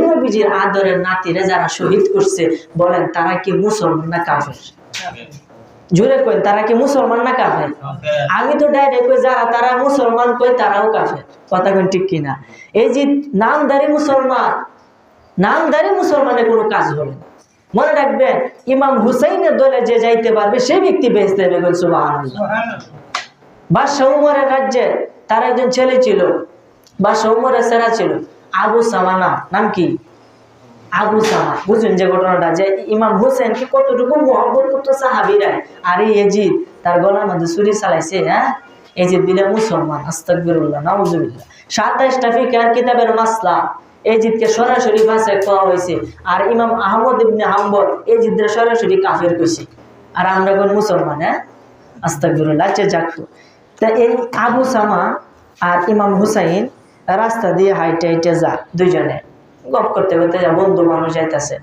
নবীজির আদরের নাতিরে যারা শহীদ করছে বলেন তারা কি মুসলমান না কাফের? জুড়ে কই তারা কি মুসলমান না কাফের? আমি তো ডাইরেক্ট কই যারা তারা মুসলমান কই তারাও কাফের। কথা কোন ঠিক কিনা? এই যে নামদারি মুসলমান নামদারি মুসলমানের কোনো কাজ হবে না। মনে রাখবেন ইমাম হুসাইনের দলে যে যাইতে পারবে সেই ব্যক্তি বেঁচতে বল সুবহানাল্লাহ। বাদশাহ উমরের রাজ্যে তার একজন ছেলে ছিল বাদশাহ উমরের সেরা ছিল। আবু সামানা, নাম কি? আবু সামা বুঝুন যে ঘটনাটা, যে ইমাম হুসেন কি কতটুকু মহব্বত করতো সাহাবিরাই। আর এজিদ, তার গলার মধ্যে ছুরি চালাইছে হ্যাঁ? এজিদ বিলে মুসলমান আস্তাকবিরুল্লাহ নাউজুবিল্লাহ। সাতাইশটা ফিকার কিতাবের মাসলা। এজিদকে সরাসরি ভাষায় খাওয়া হয়েছে। আর ইমাম আহমদ ইবনে হাম্বল এজিদের সরাসরি কাফের কইছে। আর আমরা কোন মুসলমান হ্যাঁ? আস্তাকবিরুল্লাহ আচ্ছা যাকতো তা। এই আবু সামা আর ইমাম হুসাইন রাস্তা দিয়ে হাইটে হাইটে যা দুইজনে। গপ করতে করতে যা বন্ধু মানুষ যাইতেছে।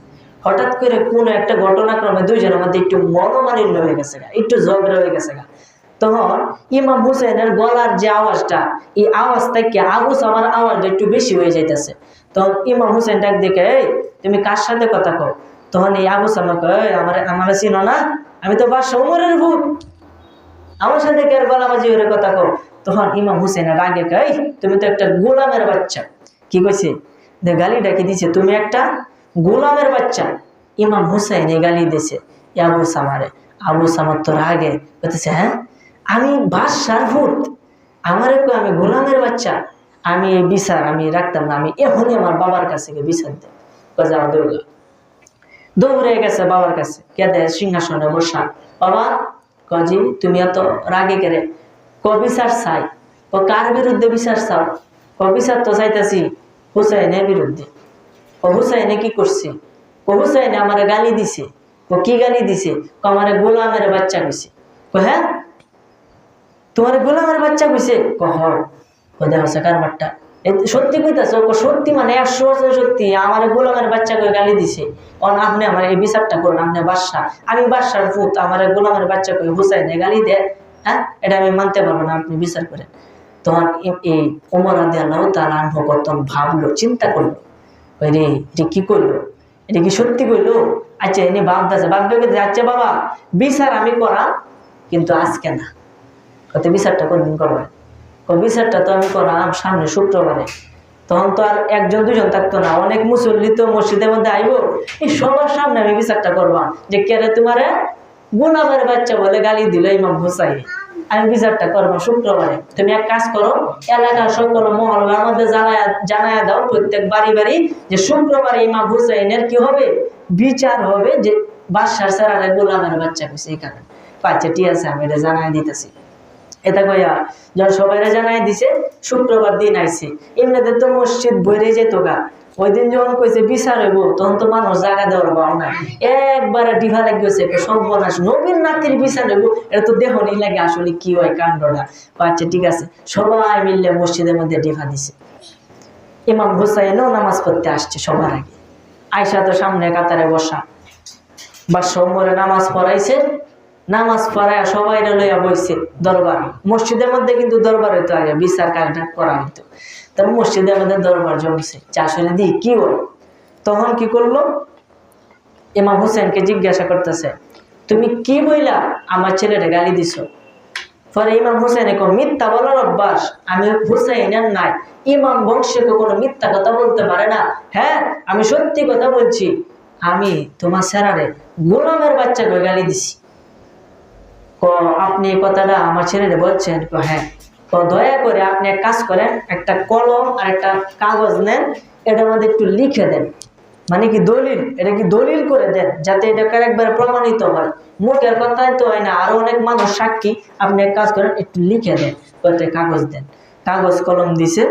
হঠাৎ করে কোন একটা ঘটনাক্রমে দুইজনের মধ্যে একটু মনোমালিন্য হয়ে গেছে গা, একটু ঝগড়া হয়ে গেছে গা। তখন ইমাম হুসেনের গলার যে আওয়াজটা এই আওয়াজ থেকে আবু সামার আওয়াজটা একটু বেশি হয়ে যাইতেছে। তখন ইমাম হুসেন ডাক দেখে এই তুমি কার সাথে কথা কও? তখন এই আবু সামা কয় আমার আমার চিনো না? আমি তো বাদশাহ উমরের ভূত। আমার সাথে কে গলাবাজি করে কথা কও? তখন ইমাম হুসেনের রাগে কই তুমি তো একটা গোলামের বাচ্চা। কি কইছে? দে, গালি ডাকি দিছে, তুমি একটা গোলামের বাচ্চা। ইমাম হুসাইন এই গালি দিছে আবু সামারে, আবু সামার তো রাগে। বলতেছে হ্যাঁ? আমি বাদশার ভূত। আমারে কই আমি গোলামের বাচ্চা। আমি এই বিচার আমি রাখতাম না, আমি এখনই আমার বাবার কাছে বিচার দেব। কয়ে যাও দৌড়া দৌড়ে গেছে বাবার কাছে। কে দেয়? সিংহাসনে বসা। বাবা কজি, তুমি এত রাগে কেরে? ক বিচার চাই। ও কার বিরুদ্ধে বিচার চাও? ক বিচার তো চাইতেছি হুসাইনের বিরুদ্ধে। ও হুসাইনে কি করছে? ও হুসাইনে আমার গালি দিছে। ও কি গালি দিছে? ও আমার গোলামের বাচ্চা কইছে। ও হ্যাঁ? তোমার গোলামের বাচ্চা কইছে? ক হ। ও দেহ কারবারটা সত্যি কইতাছে ও সত্যি মানে একশো বছর সত্যি। আমার গোলামের বাচ্চা কই গালি দিছে। অন আপনি আমার এই বিচারটা করুন, আপনি বাদশাহ। আমি বাদশার পুত, আমার গোলামের বাচ্চা কই হুসাইনে গালি দেয় হ্যাঁ? এটা আমি মানতে পারব না, আপনি বিচার করেন। তখন এই ওমর আদি আল্লাহ তার আনভকতন ভাবলো, চিন্তা করল। ওই রে, এটা কি করল? এটা কি সত্যি করল? আচ্ছা এনে ভাবতেছে, ভাববে আচ্ছা বাবা, বিচার আমি করাম, কিন্তু আজকে না। কত বিচারটা কোনদিন করবে? ও বিচারটা তো আমি করাম সামনে শুক্রবারে। তখন তো আর একজন, দুজন থাকতো না। অনেক মুসল্লি তো মসজিদের মধ্যে আইবো। এই সবার সামনে আমি বিচারটা করবা। যে কেরে তোমারে গুনামের বাচ্চা বলে গালি দিল ইমাম হুসাই আমি বিচারটা করব শুক্রবারে। তুমি এক কাজ করো, এলাকার সকল মহল্লার মধ্যে জানায় জানায় দাও প্রত্যেক বাড়ি বাড়ি যে শুক্রবারে ইমাম হুসাইনের কি হবে? বিচার হবে যে বাদশার স্যারারে গোলামের বাচ্চা কইছে এই কারণে। আচ্ছা ঠিক আছে, আমি এটা জানাই দিতেছি। এটা কইয়া, যখন সবাই জানাই দিছে, শুক্রবার দিন আইছে। এমনিতে তো মসজিদ বইরে যেত গা। ওই দিন যখন কইছে, বিচার হইব তখন তো মানুষ জায়গা দেওয়ার পাও না একবারে ডিভা লাগি গেছে সর্বনাশ। নবীর নাতির বিচার হইব, এটা তো দেহ নি লাগে আসলে কি হয় কাণ্ডটা। আচ্ছা ঠিক আছে। সবাই মিললে মসজিদের মধ্যে ডিভা দিছে। ইমাম হুসাইনও নামাজ পড়তে আসছে সবার আগে। আয়সা তো সামনে কাতারে বসা। বা সোমবারে নামাজ পড়াইছে। নামাজ পড়ায় সবাই লইয়া বইছে দরবার। মসজিদের মধ্যে কিন্তু দরবার হইতো আগে, বিচার কাজটা করা হইতো। তবে মসজিদের মধ্যে দরবার জমছে। চাষরে দি, কি হল? তখন কি করল? ইমাম হুসেনকে জিজ্ঞাসা করতেছে, তুমি কি বইলা আমার ছেলেটা গালি দিছো? পরে ইমাম হুসেন এখন মিথ্যা বলার অভ্যাস। আমি হুসেনের নাই। ইমাম বংশে কোনো মিথ্যা কথা বলতে পারে না। হ্যাঁ আমি সত্যি কথা বলছি। আমি তোমার স্যারারে গোলামের বাচ্চাকে গালি দিছি। আপনি এই কথাটা আমার ছেলেরে বলছেন। হ্যাঁ তো দয়া করে আপনি এক কাজ করেন, একটা কলম আর একটা কাগজ নেন, এটার মধ্যে একটু লিখে দেন। মানে কি দলিল? এটা কি দলিল করে দেন, যাতে এটা একবার প্রমাণিত হয়। মুখের কথাই তো হয় না, আরও অনেক মানুষ সাক্ষী। আপনি এক কাজ করেন, একটু লিখে দেন ওইটা কাগজ দেন। কাগজ কলম দিছে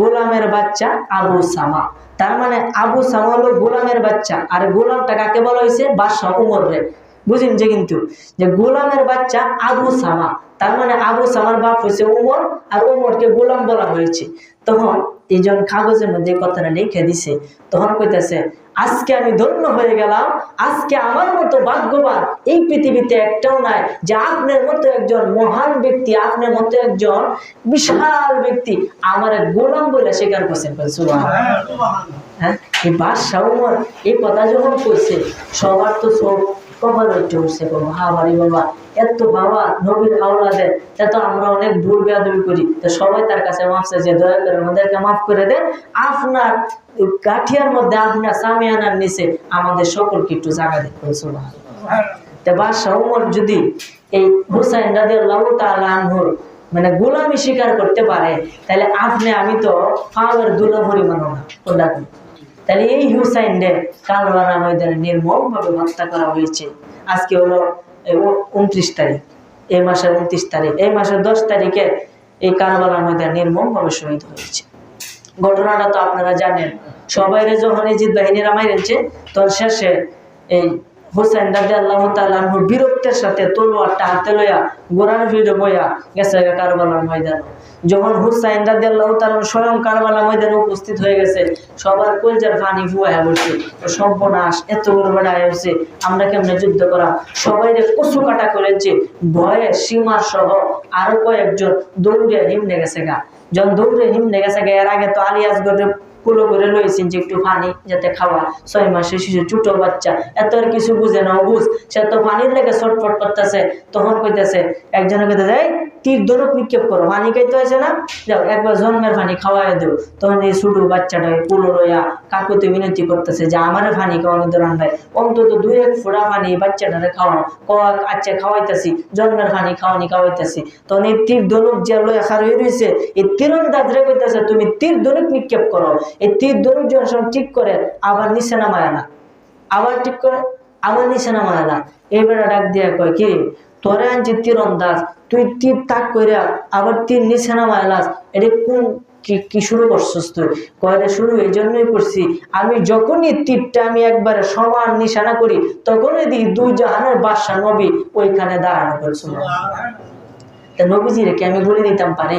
গোলামের বাচ্চা আবু সামা। তার মানে আবু সামা হলো গোলামের বাচ্চা। আর গোলামটা কাকে বলা হয়েছে? বাদশাহ উমর রে। বুঝেন যে কিন্তু যে গোলামের বাচ্চা আবু সামা তার মানে আবু সামার বাপ হয়েছে উমর আর উমরকে গোলাম বলা হয়েছে। তখন এই যখন কাগজের মধ্যে কথাটা লিখে দিছে। তখন কইতেছে আজকে আমি ধন্য হয়ে গেলাম আজকে আমার মতো ভাগ্যবান এই পৃথিবীতে একটাও নাই যে আপনার মতো একজন মহান ব্যক্তি আপনার মতো একজন বিশাল ব্যক্তি আমার গোলাম বলে স্বীকার করছেন হ্যাঁ এই বাদশাহ উমর এই কথা যখন কইছে সবার তো সব আমাদের সকলকে একটু জায়গা দেখতে বাদশাহ যদি এই হুসাইন রাজি আল্লাহ আনহুর মানে গোলামি স্বীকার করতে পারে তাহলে আপনি আমি তো ফাওয়ার দুলো পরিমাণ না? তাহলে এই হুসাইন রে কালবারা ময়দানে নির্মম ভাবে হত্যা করা হয়েছে। আজকে হলো উনত্রিশ তারিখ। এই মাসের উনত্রিশ তারিখ, এই মাসের দশ তারিখে এই কালবানা ময়দান নির্মম ভাবে শহীদ হয়েছে। ঘটনাটা তো আপনারা জানেন। সবাই যখন এই জিদ বাহিনীরা মাইরেছে, তখন শেষে এই হোসেন রাজি আল্লাহ তালুর বীরত্বের সাথে তলোয়ারটা হাতে লইয়া গোড়ার ভিড়ে বইয়া গেছে কারবালার ময়দান। যখন হুসাইন রাজি আল্লাহ তালুর স্বয়ং কারবালা ময়দানে উপস্থিত হয়ে গেছে, সবার কলজার পানি ফুয়ায় বলছে সর্বনাশ, এত বড় বেড়া হয়েছে আমরা কেমনে যুদ্ধ করা? সবাই কচু কাটা করেছে, ভয়ে সীমা সহ আরও কয়েকজন দৌড়ে হিমনে গেছে গা। যখন দৌড়ে হিমনে গেছে গা, এর আগে তো আলিয়াস গড়ে কুলো করে লইছেন যে একটু পানি যাতে খাওয়া। ছয় মাসের শিশু, ছোট বাচ্চা, এত আর কিছু বুঝে না বুঝ সে তো পানির লেগে ছটফট করতেছে, তখন কইতেছে, একজনে কইতেছে, এই, তীর দরক নিক্ষেপ করো। পানি খাইতে হয়েছে না? যাও, একবার জন্মের পানি খাওয়াই দেও তখন এই ছোট বাচ্চাটা কুলো লইয়া কাকুতে মিনতি করতেছে যে, আমারে পানি খাওয়ানো দরান ভাই। অন্তত দুই এক ফোড়া পানি বাচ্চাটারে খাওয়ানো। কওয়া আচ্ছা খাওয়াইতেছি, জন্মের পানি খাওয়ানি খাওয়াইতেছি। তখন এই তীর ধনুক যে লইয়া খার হয়ে রয়েছে এই তীরন্দাজরে কইতেছে, তুমি তীর ধনুক নিক্ষেপ করো। এই তীর যখন সব ঠিক করে আবার নিচে নামায় না। আবার ঠিক করে আবার নিচে নামায় না। এবারে ডাক দিয়া কয় কি? তোরে আনছি তীরন্দাজ তুই তীর তাক কইরা আবার তীর নিচে নামায় লাস। এটা কোন কি কি শুরু করছিস তুই? কয়টা শুরু এই জন্যই করছি। আমি যখনই তীরটা আমি একবারে সমান নিশানা করি তখনই দেখি দুই জাহানের বাদশা নবী ওইখানে দাঁড়ানো করছিল নবীজিরে কি আমি গুলি দিতাম পারি?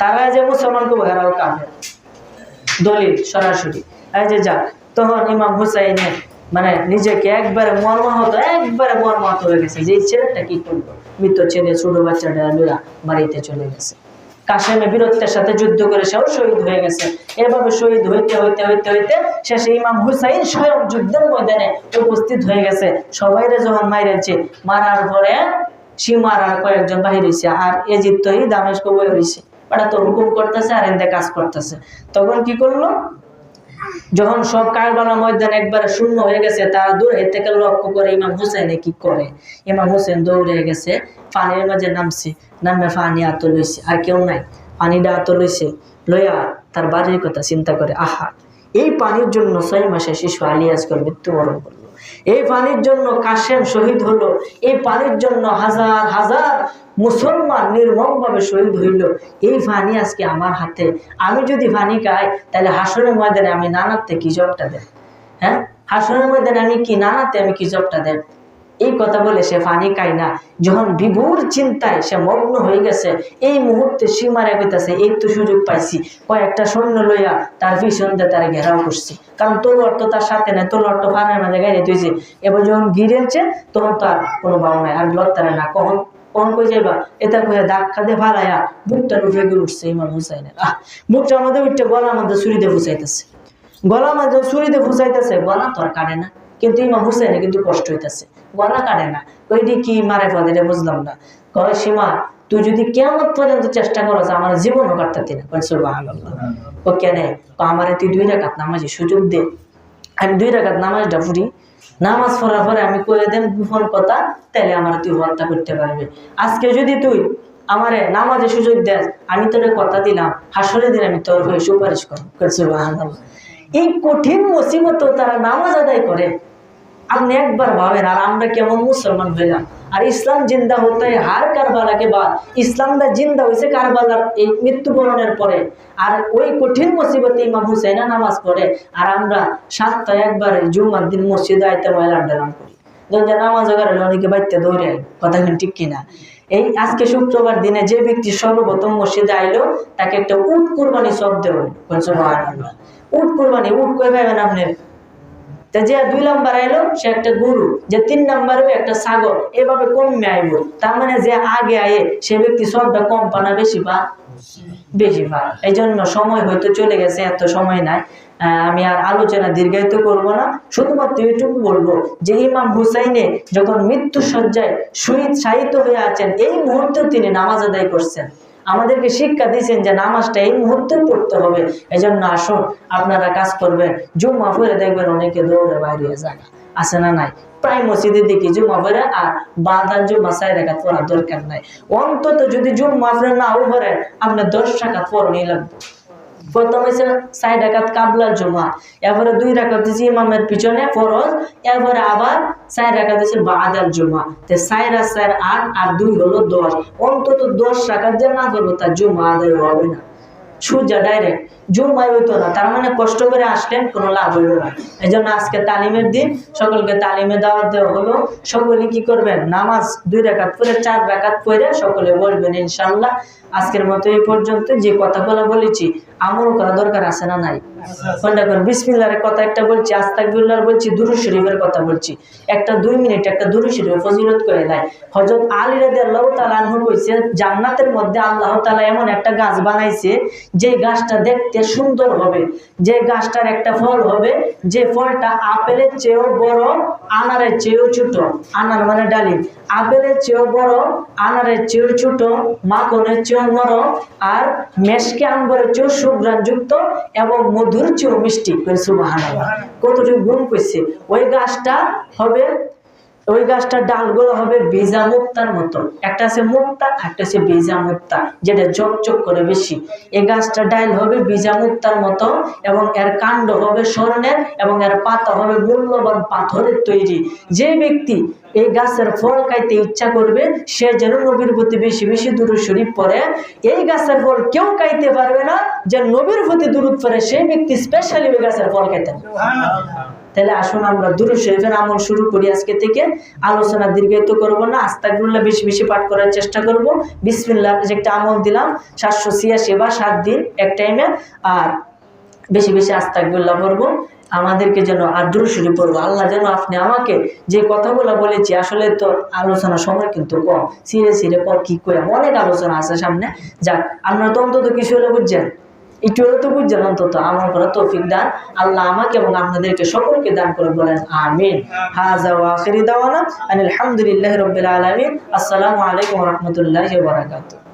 তারা যে মুসলমানকে হেরাও কাফে দলিল সরাসরি। এই যে যাক, তখন ইমাম হুসাইনে মানে নিজেকে একবারে মর্মাহত একবারে মর্মাহত হয়ে গেছে যে ছেলেটা কি করব মৃত ছেলে, ছোট বাচ্চাটা লইয়া বাড়িতে চলে গেছে। কাশেমে বীরত্বের সাথে যুদ্ধ করে সেও শহীদ হয়ে গেছে। এভাবে শহীদ হইতে হইতে হইতে হইতে শেষে ইমাম হুসাইন স্বয়ং যুদ্ধের ময়দানে উপস্থিত হয়ে গেছে। সবাইরে যখন মাইরেছে, মারার পরে সীমার কয়েকজন বাহির হয়েছে আর এজিপ্তই দামেস্ক বই হয়েছে ওটা তো হুকুম করতেছে আর এনতে কাজ করতেছে। তখন কি করল? যখন সব কারবালা ময়দান একবারে শূন্য হয়ে গেছে, তারা দূরে থেকে লক্ষ্য করে ইমাম হুসেনে কি করে? ইমাম হোসেন দৌড়ে গেছে, পানির মাঝে নামছে, নামে পানি আত লইছে আর কেউ নাই। পানিটা আত লইছে লইয়া তার বাড়ির কথা চিন্তা করে, আহা, এই পানির জন্য ছয় মাসে শিশু আলিয়াজকর মৃত্যুবরণ করল। এই পানির জন্য কাশেম শহীদ হলো। এই পানির জন্য হাজার হাজার মুসলমান নির্মমভাবে শহীদ হইল। এই পানি আজকে আমার হাতে। আমি যদি পানি খাই, তাহলে হাসনের ময়দানে আমি নানাতে কি জবটা দেব? হ্যাঁ? হাসনের ময়দানে আমি কি নানাতে আমি কি জবটা দেব? এই কথা বলে সে পানি খায় না। যখন বিভুর চিন্তায় সে মগ্ন হয়ে গেছে, এই মুহূর্তে সীমারে কইতাছে এই তো সুযোগ পাইছি। কয়েকটা সৈন্য লইয়া তার পিছন দিয়ে তারা ঘেরাও করছি। কারণ তোর তো তার সাথে নাই, তোর তো ফানের মাঝে গাড়ি তুইছে এবার যখন গিরেছে তখন তার কোনো ভাব নাই, আর লড়তারে না। কখন কই যাইবা? এটা কইয়া দাগ খাদে ফালাইয়া বুকটা উঠে গিয়ে উঠছে ইমাম হুসাইনের। আমাদের উঠতে গলার মধ্যে ছুরিতে ফুসাইতেছে। গলা মাঝে ছুরিতে ফুসাইতেছে, গলা তো আর কাটে না। কিন্তু ইমাম হুসাইনে কিন্তু কষ্ট হইতেছে। গলা কাটে না। ওইটি কি মারে এটা বুঝলাম না। কয়, সীমা, তুই যদি কেমন পর্যন্ত চেষ্টা করো আমার জীবনও কাটতে না। কয়, সুবহানাল্লাহ। ও কেন আমারে তুই দুই রাকাত নামাজে সুযোগ দে। আমি দুই রাকাত নামাজটা ফুরি নামাজ পড়ার পরে আমি করে দেন গোপন কথা তাহলে আমার তুই হত্যা করতে পারবে। আজকে যদি তুই আমারে নামাজে সুযোগ দেস, আমি তোর কথা দিলাম হাসরে দিন আমি তোর হয়ে সুপারিশ করব। এই কঠিন মুসিবত তারা নামাজ আদায় করে। আপনি একবার ভাবেন, আর আমরা কেমন মুসলমান হইলাম আর ইসলাম জিন্দা হতে হার কারবালাকে বাদ। ইসলামটা জিন্দা হয়েছে কারবালার এই মৃত্যুবরণের পরে। আর ওই কঠিন মুসিবতে ইমাম হুসাইনা নামাজ পড়ে। আর আমরা সাতটা একবার জুমার দিন মসজিদে আইতে ময়লা ডালাম করি। নামাজ ওগারে অনেকে বাইতে দৌড়ে কথা ঠিক কিনা? এই আজকে শুক্রবার দিনে যে ব্যক্তি সর্বপ্রথম মসজিদে আইলো, তাকে একটা উট কুরবানি সব দেওয়া উট কুরবানি, উট কই পাইবেন আপনি? মানে বেশি এই জন্য সময় হয়তো চলে গেছে, এত সময় নাই। আমি আর আলোচনা দীর্ঘায়িত করব না। শুধুমাত্র এইটুকু বলব যে ইমাম হুসাইনে যখন মৃত্যু সজ্জায় শহীদ শাহিত হয়ে আছেন, এই মুহূর্তে তিনি নামাজ আদায় করছেন। আমাদেরকে শিক্ষা দিয়েছেন যে নামাজটা এই মুহূর্তে পড়তে হবে। এই জন্য আসুন, আপনারা কাজ করবেন। জুম্মা পরে দেখবেন অনেকে দৌড়ে বাইরে যায় আছে না নাই? প্রায় মসজিদের দেখি জুম্মা পরে আর বাদান জুম্মা সাই রেখাত পড়ার দরকার নাই। অন্তত যদি জুম্মা আপনি নাও পড়েন আপনার দশ টাকা পড়নি লাগবে। প্রথম হয়েছে সাই ডাকাত কাবলার জমা, এরপরে দুই রাকাত দিয়েছি ইমামের পিছনে ফরজ, এরপরে আবার সাই রাকাত দিয়েছে বাদাল জমা। তে সাইর আর সাইর আট আর দুই হলো দশ। অন্তত দশ রাকাত যে না করব তার জমা আদায় হবে না। সোজা ডাইরেক্ট জুম্মাই হইতো না, তার মানে কষ্ট করে আসলেন, কোনো লাভ হইল না। এই জন্য আজকে তালিমের দিন, সকলকে তালিমে দাওয়াত দেওয়া হলো। সকলে কি করবেন? নামাজ দুই রাকাত পরে চার রাকাত পরে সকলে বলবেন ইনশাল্লাহ আজকের মতো এই পর্যন্ত যে কথাগুলো বলেছি আমল করা দরকার আছে না নাই। কোনটা কোন বিসমিল্লার কথা একটা বলছি আস্তাকবিল্লার বলছি দুরু শরীফের কথা বলছি। একটা দুই মিনিট একটা দুরু শরীফের ফজিলত করে নাই হজরত আলী রাদি আল্লাহ তালা আনহু কইছে, জান্নাতের মধ্যে আল্লাহ তালা এমন একটা গাছ বানাইছে যে গাছটা দেখতে সুন্দর হবে, যে গাছটার একটা ফল হবে, যে ফলটা আপেলের চেয়েও বড়, আনারের চেয়েও ছোট। আনার মানে ডালিম। আপেলের চেয়েও বড়, আনারের চেয়েও ছোট, মাখনের চেয়েও নরম আর মেশকে আম্বরের চেয়েও সুগ্রাণযুক্ত এবং মধুর চেয়েও মিষ্টি সুবাহান কতটুকু গুণ করছে ওই গাছটা হবে ওই গাছটার ডালগুলো হবে বীজা মুক্তার মতো একটা আছে মুক্তা একটা আছে বীজা মুক্তা, যেটা চকচক করে বেশি। এই গাছটার ডাল হবে বীজা মুক্তার মতো এবং এর কাণ্ড হবে স্বর্ণের এবং এর পাতা হবে মূল্যবান পাথরের তৈরি। যে ব্যক্তি এই গাছের ফল খাইতে ইচ্ছা করবে, সে যেন নবীর প্রতি বেশি বেশি দূর শরীফ পড়ে। এই গাছের ফল কেউ খাইতে পারবে না, যে নবীর প্রতি দূরত পড়ে, সেই ব্যক্তি স্পেশালি ওই গাছের ফল খাইতেন তাহলে আসুন আমরা দুরু শরীফের আমল শুরু করি আজকে থেকে। আলোচনা দীর্ঘায়িত করব না আস্তাগুল্লাহ বেশি বেশি পাঠ করার চেষ্টা করব। বিসমিল্লাহ যে একটা আমল দিলাম, সাতশো ছিয়াশি বা সাত দিন এক টাইমে আর বেশি বেশি আস্তাগুল্লাহ পড়ব। আমাদেরকে যেন আর দুরু শরীফ পড়ব। আল্লাহ যেন আপনি আমাকে যে কথাগুলো বলেছি, আসলে তো আলোচনা সময় কিন্তু কম। সিরে সিরে পর কি করে অনেক আলোচনা আছে সামনে। যাক আপনারা তো অন্তত কিছু হলে বুঝছেন? একটু এতটুকু তো বুঝছেন অন্তত আমার করা তৌফিক দান। আল্লাহ আমাকে এবং আপনাদেরকে সকলকে দান করে বলেন, আমিন। হাজা আলহামদুলিল্লাহ রবিল আলমিন। আসসালামু আলাইকুম রহমতুল্লাহ বারাকাতুহু।